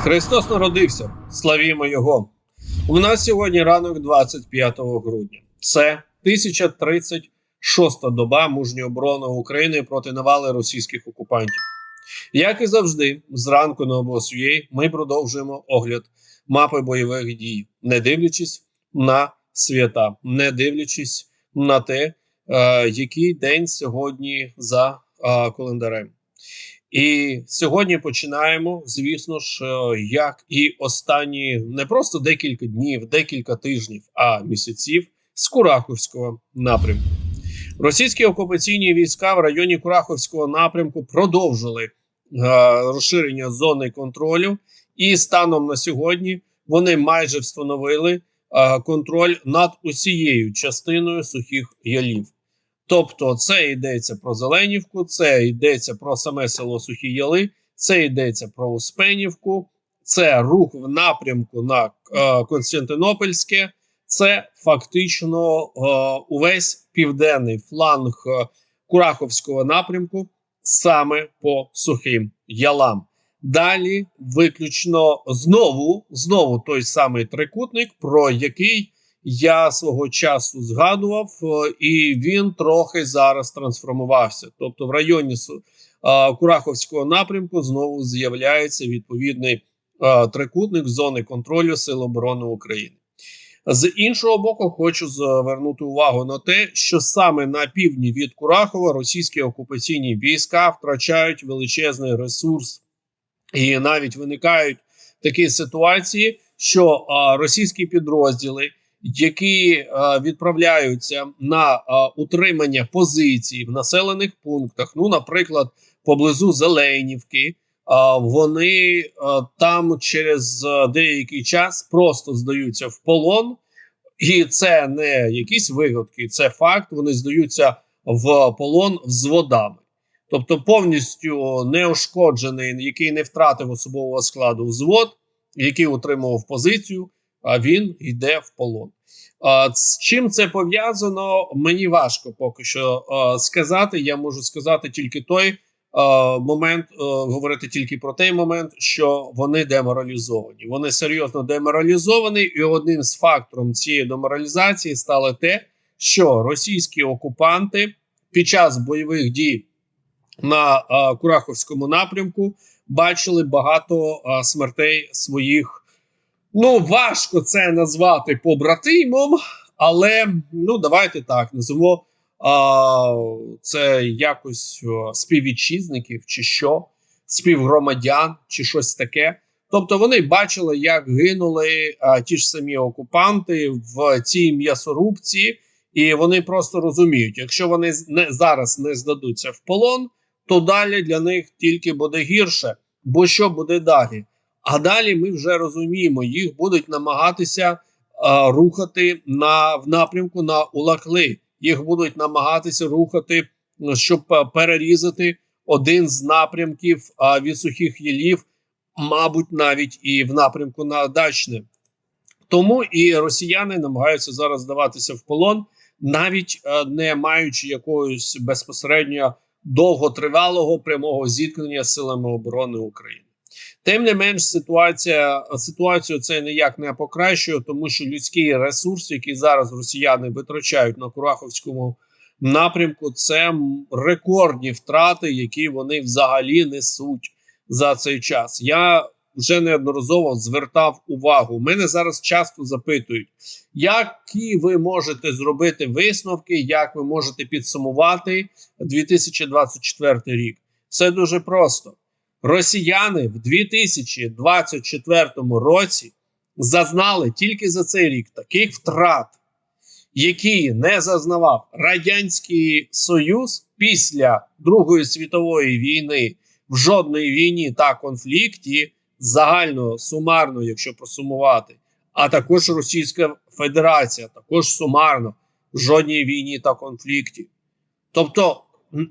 Христос народився, славімо Його. У нас сьогодні ранок 25 грудня. Це 1036 доба мужньої оборони України проти навали російських окупантів. Як і завжди, зранку на обосвій ми продовжуємо огляд мапи бойових дій, не дивлячись на свята, не дивлячись на те, е, який день сьогодні за е, календарем. І сьогодні починаємо, звісно ж, е, як і останні не просто декілька днів, декілька тижнів, а місяців з Кураховського напрямку. Російські окупаційні війська в районі Кураховського напрямку продовжили е, розширення зони контролю, і станом на сьогодні вони майже встановили е, контроль над усією частиною сухих ялів. Тобто, це йдеться про Зеленівку, це йдеться про саме село Сухі Яли, це йдеться про Успенівку, це рух в напрямку на е, Константинопольське, це фактично е, увесь південний фланг е, Кураховського напрямку саме по сухим ялам. Далі виключно знову знову той самий трикутник, про який я свого часу згадував, е, і він трохи зараз трансформувався. Тобто, в районі е, Кураховського напрямку знову з'являється відповідний е, трикутник зони контролю Сил оборони України. З іншого боку, хочу звернути увагу на те, що саме на півдні від Курахова російські окупаційні війська втрачають величезний ресурс, і навіть виникають такі ситуації, що російські підрозділи які е, відправляються на е, утримання позицій в населених пунктах, ну, наприклад, поблизу Зеленівки, е, вони там через деякий час просто здаються в полон, і це не якісь вигадки, це факт. Вони здаються в полон з водами. Тобто повністю неушкоджений, який не втратив особового складу взвод, який утримував позицію, а він йде в полон. З чим це пов'язано, мені важко поки що сказати. Я можу сказати тільки той момент, говорити тільки про той момент, що вони деморалізовані. Вони серйозно деморалізовані, і одним з факторів цієї деморалізації стало те, що російські окупанти під час бойових дій на Кураховському напрямку бачили багато смертей своїх. Ну, важко це назвати побратимом, але ну давайте так назвемо це якось співвітчизників, чи що, співгромадян, чи щось таке. Тобто вони бачили, як гинули а, ті ж самі окупанти в цій м'ясорубці, і вони просто розуміють, якщо вони не зараз не здадуться в полон, то далі для них тільки буде гірше. Бо що буде далі? А далі ми вже розуміємо, їх будуть намагатися а, рухати на в напрямку на Улакли. Їх будуть намагатися рухати, щоб перерізати один з напрямків а, від сухих ялів, мабуть, навіть і в напрямку на Дачне. Тому і росіяни намагаються зараз здаватися в полон, навіть а, не маючи якогось безпосередньо довготривалого прямого зіткнення з силами оборони України. Тим не менш, ситуація ситуацію це ніяк не покращує, тому що людський ресурс, який зараз росіяни витрачають на Кураховському напрямку, це рекордні втрати, які вони взагалі несуть за цей час. Я вже неодноразово звертав увагу. Мене зараз часто запитують, які ви можете зробити висновки, як ви можете підсумувати 2024 рік. Все дуже просто. Росіяни в 2024 році зазнали тільки за цей рік таких втрат, які не зазнавав Радянський Союз після Другої світової війни в жодній війні та конфлікті, загально сумарно, якщо просумувати, а також Російська Федерація, також сумарно в жодній війні та конфлікті. Тобто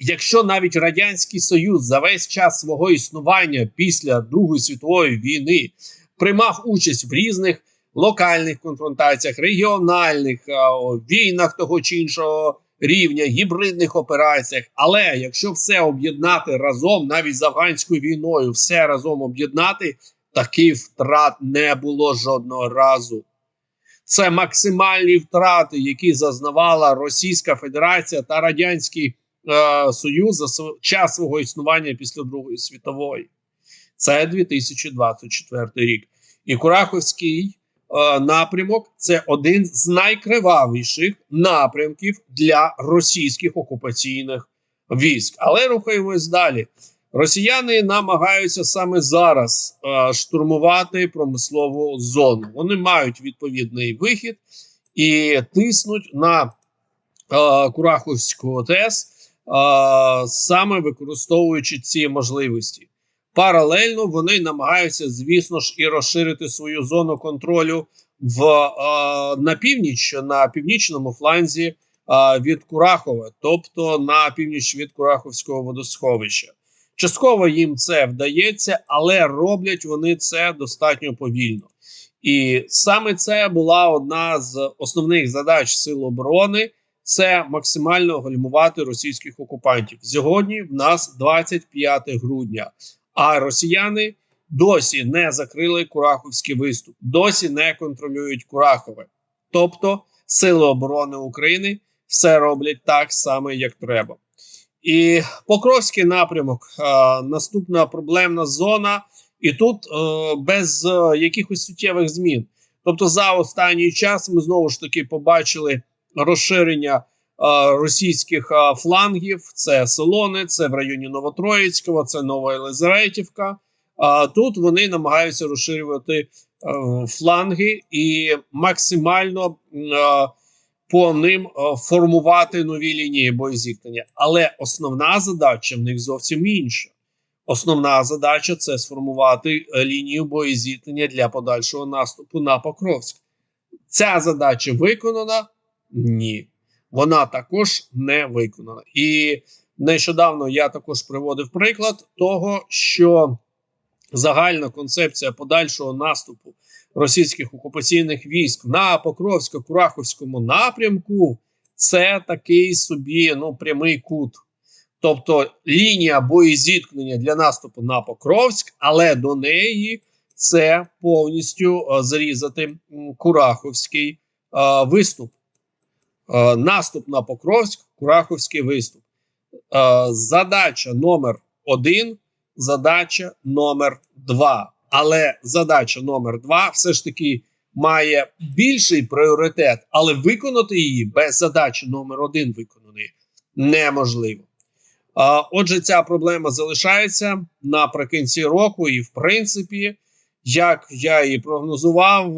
якщо навіть Радянський Союз за весь час свого існування після Другої світової війни приймав участь в різних локальних конфронтаціях, регіональних війнах того чи іншого рівня, гібридних операціях, але якщо все об'єднати разом, навіть з афганською війною, все разом об'єднати, Таких втрат не було жодного разу. Це максимальні втрати, які зазнавала Російська Федерація та Радянський е, Союз за час свого існування після Другої світової. Це 2024 рік. І Кураховський е, напрямок це один з найкривавіших напрямків для російських окупаційних військ. Але рухаємось далі. Росіяни намагаються саме зараз е, штурмувати промислову зону. Вони мають відповідний вихід і тиснуть на е, Кураховську ОТС, саме використовуючи ці можливості. Паралельно вони намагаються, звісно ж, і розширити свою зону контролю в на північ, на північному фланзі від Курахова, тобто на північ від Кураховського водосховища. Частково їм це вдається, але роблять вони це достатньо повільно. І саме це була одна з основних задач Сил оборони: це максимально гальмувати російських окупантів. Сьогодні в нас 25 грудня, а росіяни досі не закрили Кураховський виступ, досі не контролюють Курахове. Тобто, Сили оборони України все роблять так само, як треба. І Покровський напрямок е, наступна проблемна зона, і тут е, без е, якихось суттєвих змін. Тобто, за останній час ми знову ж таки побачили розширення е, російських е, флангів. Це Солони, це в районі Новотроїцького, це Нова Єлизаветівка. А тут вони намагаються розширювати е, фланги і максимально. По ним формувати нові лінії боєзіткнення. Але основна задача в них зовсім інша. Основна задача це сформувати лінію боєзіткнення для подальшого наступу на Покровськ. Ця задача виконана? Ні. Вона також не виконана. І нещодавно я також приводив приклад того, що загальна концепція подальшого наступу російських окупаційних військ на Покровсько-Кураховському напрямку це такий собі ну, прямий кут. Тобто лінія боєзіткнення для наступу на Покровськ, але до неї це повністю е, зрізати Кураховський е, виступ. Е, наступ на Покровськ, Кураховський виступ. Е, задача номер один, задача номер два. Але задача номер два все ж таки має більший пріоритет, але виконати її без задачі номер один виконаної неможливо. Отже, ця проблема залишається наприкінці року, і в принципі, як я і прогнозував,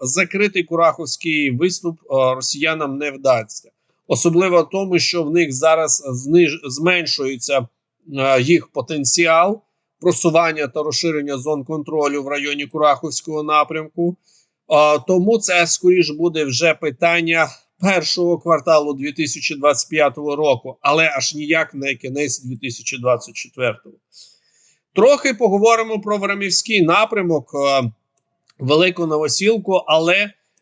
закритий Кураховський виступ росіянам не вдасться. Особливо тому, що в них зараз зниж... зменшується їх потенціал просування та розширення зон контролю в районі Кураховського напрямку. Тому це скоріш буде вже питання першого кварталу 2025 року, але аж ніяк не кінець 2024. Трохи поговоримо про Варамівський напрямок, е, Велику Новосілку, але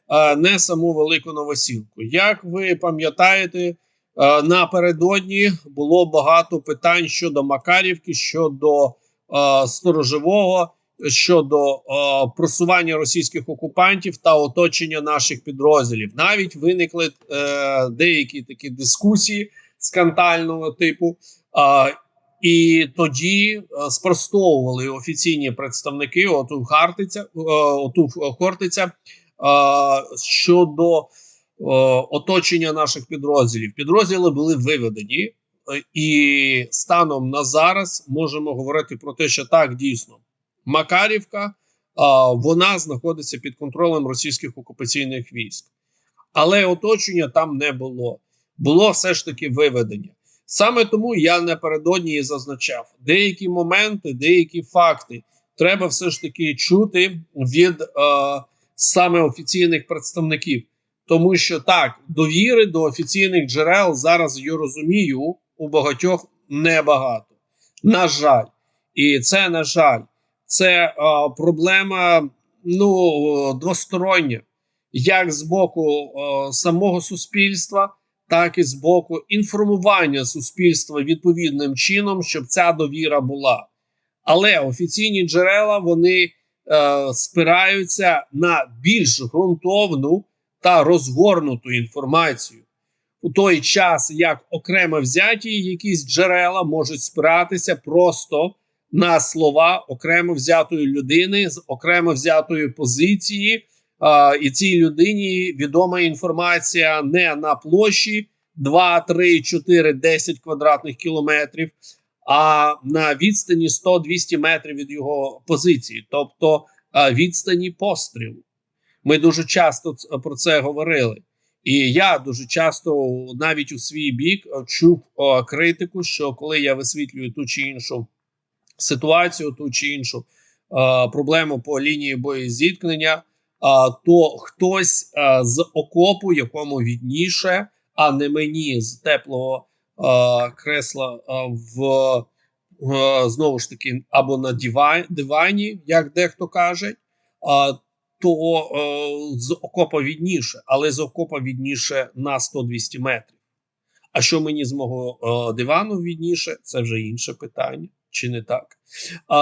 е, не саму Велику Новосілку. Як ви пам'ятаєте, е, напередодні було багато питань щодо Макарівки, щодо е, сторожового щодо просування російських окупантів та оточення наших підрозділів. Навіть виникли деякі такі дискусії скандального типу. І тоді е, спростовували офіційні представники ОТУ Хартиця, е, ОТУ Хортиця е, щодо е, оточення наших підрозділів. Підрозділи були виведені, і станом на зараз можемо говорити про те, що так дійсно Макарівка вона знаходиться під контролем російських окупаційних військ, але оточення там не було. Було все ж таки виведення. Саме тому я напередодні і зазначав деякі моменти, деякі факти треба все ж таки чути від е, саме офіційних представників, тому що так довіри до офіційних джерел зараз я розумію у багатьох небагато. На жаль, і це на жаль це е, проблема ну двостороння, як з боку е, самого суспільства, так і з боку інформування суспільства відповідним чином, щоб ця довіра була. Але офіційні джерела вони е, спираються на більш ґрунтовну та розгорнуту інформацію. У той час, як окремо взяті якісь джерела можуть спиратися просто на слова окремо взятої людини з окремо взятої позиції, і цій людині відома інформація не на площі 2, 3, 4, 10 квадратних кілометрів, а на відстані 100-200 метрів від його позиції, тобто відстані пострілу. Ми дуже часто про це говорили. І я дуже часто навіть у свій бік чув критику, що коли я висвітлюю ту чи іншу ситуацію, ту чи іншу проблему по лінії боєзіткнення, то хтось е, з окопу, якому відніше, а не мені з теплого е, кресла е, в знову ж таки або на дивані, як дехто каже. то з окопа відніше, але з окопа відніше на 100-200 метрів. А що мені з мого дивану відніше, це вже інше питання, чи не так?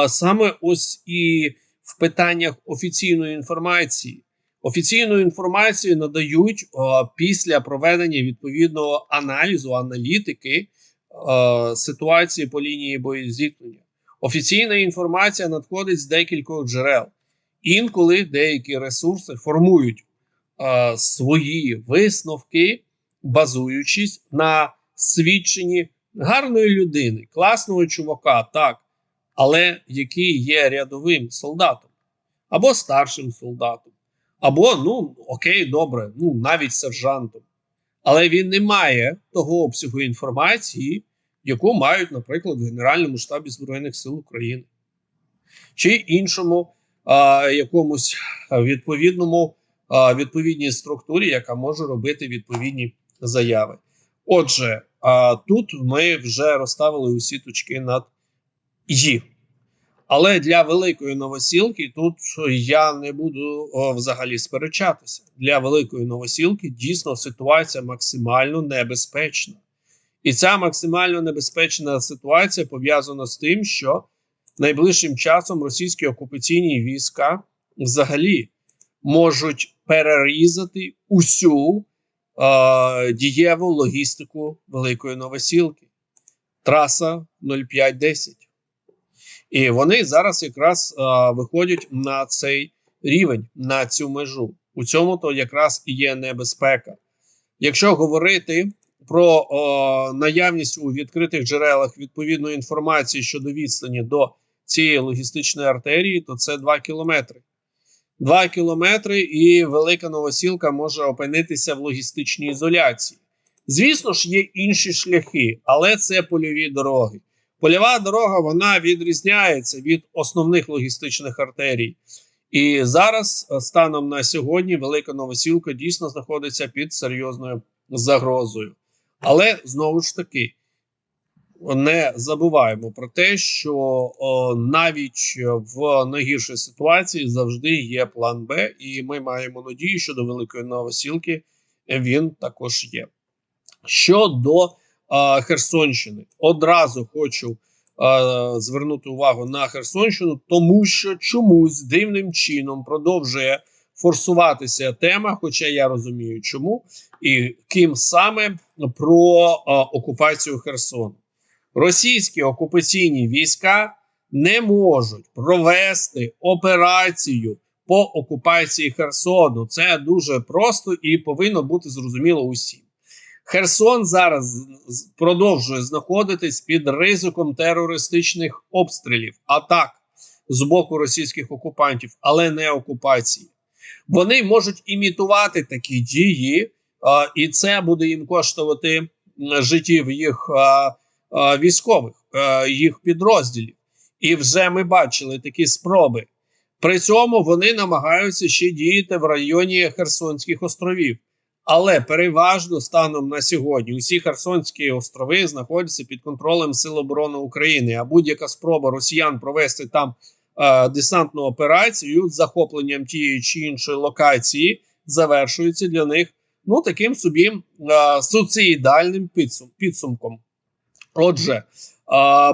Саме ось і в питаннях офіційної інформації. Офіційну інформацію надають е, після проведення відповідного аналізу, аналітики е, ситуації по лінії боєзіткнення. Офіційна інформація надходить з декількох джерел. Інколи деякі ресурси формують е, свої висновки, базуючись на свідченні гарної людини, класного чувака, так, але який є рядовим солдатом або старшим солдатом, або, ну, окей, добре, ну, навіть сержантом. Але він не має того обсягу інформації, яку мають, наприклад, в Генеральному штабі Збройних сил України чи іншому а, якомусь відповідному а, відповідній структурі, яка може робити відповідні заяви. Отже, а, тут ми вже розставили усі точки над «і». Але для великої новосілки тут я не буду о, взагалі сперечатися. Для великої новосілки дійсно ситуація максимально небезпечна. І ця максимально небезпечна ситуація пов'язана з тим, що найближчим часом російські окупаційні війська взагалі можуть перерізати усю е, дієву логістику Великої Новосілки. Траса 0510. І вони зараз якраз е, виходять на цей рівень, на цю межу. У цьому то якраз і є небезпека. Якщо говорити про о, наявність у відкритих джерелах відповідної інформації щодо відстані до цієї логістичної артерії, то це 2 кілометри. 2 кілометри, і велика новосілка може опинитися в логістичній ізоляції. Звісно ж, є інші шляхи, але це польові дороги. Польова дорога вона відрізняється від основних логістичних артерій. І зараз, станом на сьогодні, велика новосілка дійсно знаходиться під серйозною загрозою. Але знову ж таки не забуваємо про те, що о, навіть в найгіршій ситуації завжди є план Б, і ми маємо надію, що до великої новосілки він також є. Щодо е, Херсонщини, одразу хочу звернути увагу на Херсонщину, тому що чомусь дивним чином продовжує форсуватися тема, хоча я розумію, чому і ким саме про окупацію Херсону. Російські окупаційні війська не можуть провести операцію по окупації Херсону. Це дуже просто і повинно бути зрозуміло усім. Херсон зараз продовжує знаходитись під ризиком терористичних обстрілів, атак з боку російських окупантів, але не окупації. Вони можуть імітувати такі дії, і це буде їм коштувати життів їх військових, а, їх підрозділів. І вже ми бачили такі спроби. При цьому вони намагаються ще діяти в районі Херсонських островів. Але переважно станом на сьогодні усі Херсонські острови знаходяться під контролем Сил оборони України. А будь-яка спроба росіян провести там е, десантну операцію з захопленням тієї чи іншої локації завершується для них ну таким собі е, суцидальним підсум, підсумком. Отже, е,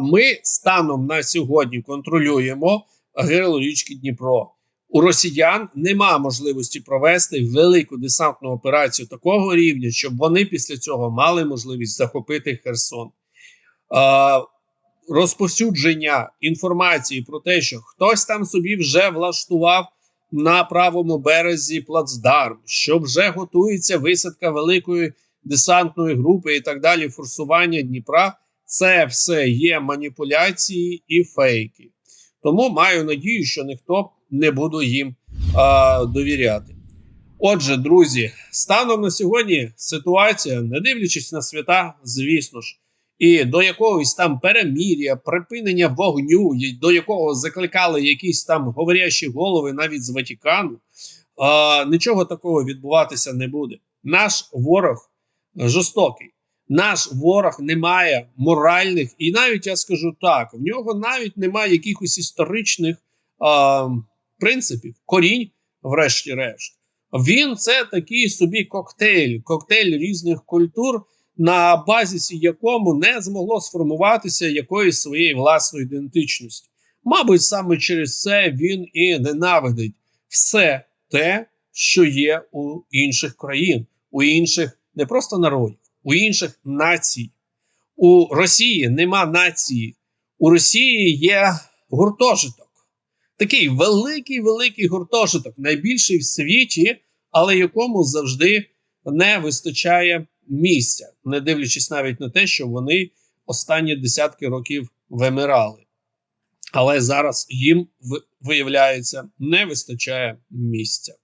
ми станом на сьогодні контролюємо гирло річки Дніпро. У росіян нема можливості провести велику десантну операцію такого рівня, щоб вони після цього мали можливість захопити Херсон. А, розповсюдження інформації про те, що хтось там собі вже влаштував на правому березі плацдарм, що вже готується висадка великої десантної групи і так далі, форсування Дніпра. Це все є маніпуляції і фейки. Тому маю надію, що ніхто не буде їм а, довіряти. Отже, друзі, станом на сьогодні ситуація, не дивлячись на свята, звісно ж, і до якогось там перемір'я, припинення вогню, до якого закликали якісь там говорящі голови навіть з Ватикану, а, нічого такого відбуватися не буде. Наш ворог жорстокий. Наш ворог не має моральних, і навіть я скажу так: в нього навіть немає якихось історичних а, принципів, корінь, врешті-решт. Він це такий собі коктейль, коктейль різних культур, на базі якому не змогло сформуватися якоїсь своєї власної ідентичності. Мабуть, саме через це він і ненавидить все те, що є у інших країн, у інших не просто народів, у інших націй. У Росії нема нації. У Росії є гуртожиток. Такий великий великий гуртожиток, найбільший в світі, але якому завжди не вистачає місця, не дивлячись навіть на те, що вони останні десятки років вимирали. Але зараз їм виявляється не вистачає місця.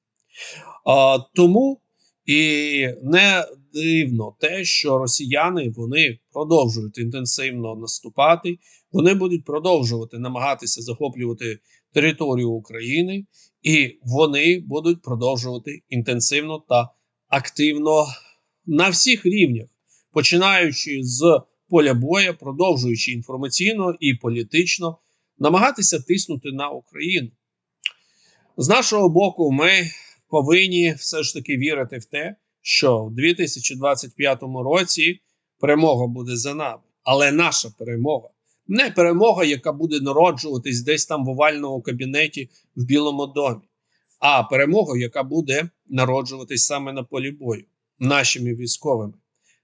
А, Тому і не дивно те, що росіяни вони продовжують інтенсивно наступати, вони будуть продовжувати намагатися захоплювати територію України, і вони будуть продовжувати інтенсивно та активно на всіх рівнях, починаючи з поля боя, продовжуючи інформаційно і політично, намагатися тиснути на Україну. З нашого боку, ми повинні все ж таки вірити в те, що в 2025 році перемога буде за нами. Але наша перемога не перемога, яка буде народжуватись десь там в овальному кабінеті в Білому домі, а перемога, яка буде народжуватись саме на полі бою, нашими військовими,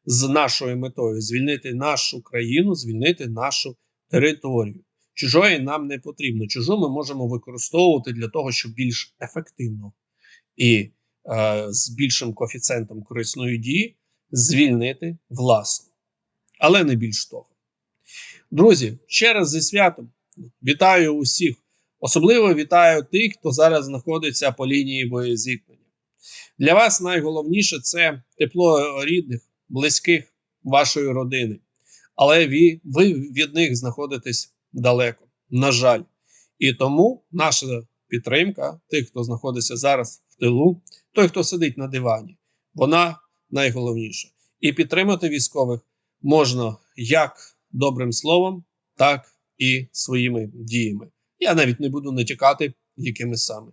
з нашою метою звільнити нашу країну, звільнити нашу територію. Чужої нам не потрібно. Чужу ми можемо використовувати для того, щоб більш ефективно і е, з більшим коефіцієнтом корисної дії звільнити власну. Але не більш того. Друзі, ще раз зі святом вітаю усіх. Особливо вітаю тих, хто зараз знаходиться по лінії боєзіткнення. Для вас найголовніше це тепло рідних, близьких вашої родини. Але ви, ви від них знаходитесь далеко, на жаль. І тому наша підтримка тих, хто знаходиться зараз в тилу, той, хто сидить на дивані, вона найголовніша. І підтримати військових можна як добрим словом, так і своїми діями. Я навіть не буду натякати, якими саме.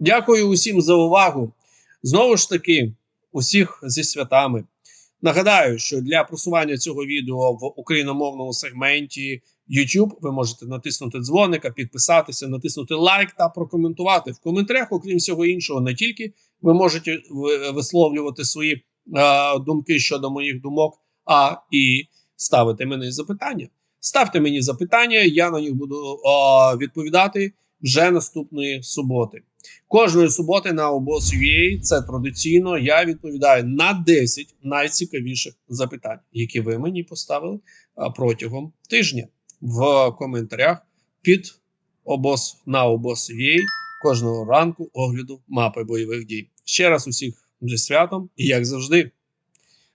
Дякую усім за увагу. Знову ж таки, усіх зі святами. Нагадаю, що для просування цього відео в україномовному сегменті YouTube ви можете натиснути дзвоника, підписатися, натиснути лайк та прокоментувати в коментарях. Окрім всього іншого, не тільки ви можете висловлювати свої е, думки щодо моїх думок, а і ставити мені запитання. Ставте мені запитання, я на них буду о, відповідати вже наступної суботи. Кожної суботи на обоз.ua це традиційно. Я відповідаю на 10 найцікавіших запитань, які ви мені поставили протягом тижня в коментарях під обоз на обоз.ua кожного ранку огляду мапи бойових дій. Ще раз усіх зі святом і як завжди.